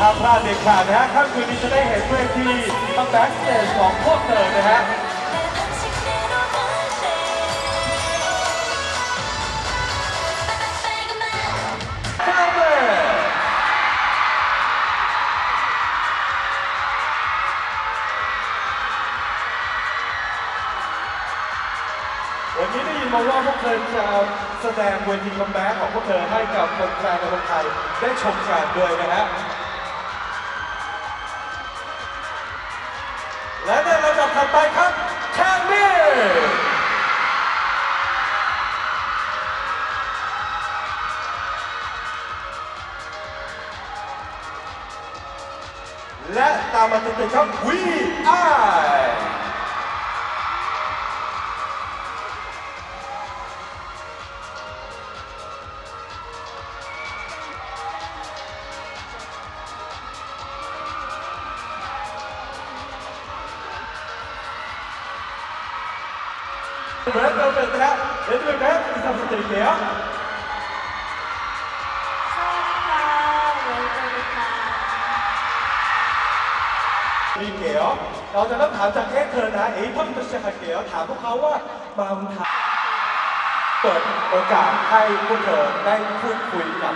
ห้ามพลาดเด็ดขาดนะฮะค่ำคืนนี้จะได้เห็นเวทีทางแบ็กสเตจของพวกเธอนะฮะ วันนี้ได้ยินมาว่าพวกเธอจะแสดงเวทีคัมแบ็กของพวกเธอให้กับคนแฟนในคนไทยได้ชมกันด้วยนะฮะ และในลำดับถัดไปครับแคนดี้และตามมาติดๆครับวีไอ 레드 벨벳 레드 벨벳 인사 부탁드릴게요. 드릴게요. เราจะเริ่มถามจากเอสเธอนะ เอทอมจะ시작할게요ถามพวกเขาว่ามาเมืองไทยเปิดโอกาสให้พวกเธอได้พูดคุยกับ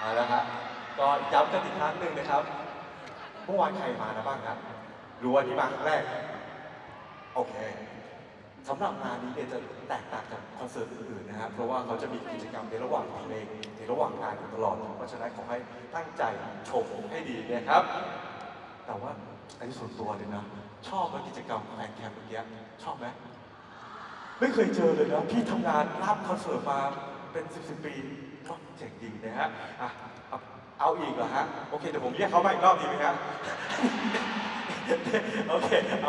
เอาละครับ ก็ย้ำกันอีกครั้งหนึ่งนะครับ เมื่อวานใครมานะบ้างครับ รู้วันนี้มาครั้งแรก โอเคสำหรับงานนี้เนี่ยจะแตกต่างจากคอนเสิร์ตอื่นๆนะฮะเพราะว่าเขาจะมีกิจกรรมในระหว่างเพลงในระหว่างงานอยู่ตลอด เพราะฉะนั้นขอให้ตั้งใจชมให้ดีนะครับ แต่ว่าอันนี้ส่วนตัวเลยนะ ชอบไหมกิจกรรมแฟนแคมป์เมื่อกี้ชอบไหมไม่เคยเจอเลยนะพี่ทำงานรับคอนเสิร์ตมา เป็นสิบสิบปีก็เจ๋งดีนะฮะอะเอาเอาอีกเหรอฮะ โอเค เดี๋ยวผมเรียกเขามาอีกรอบดีไหมฮะ โอเคเอา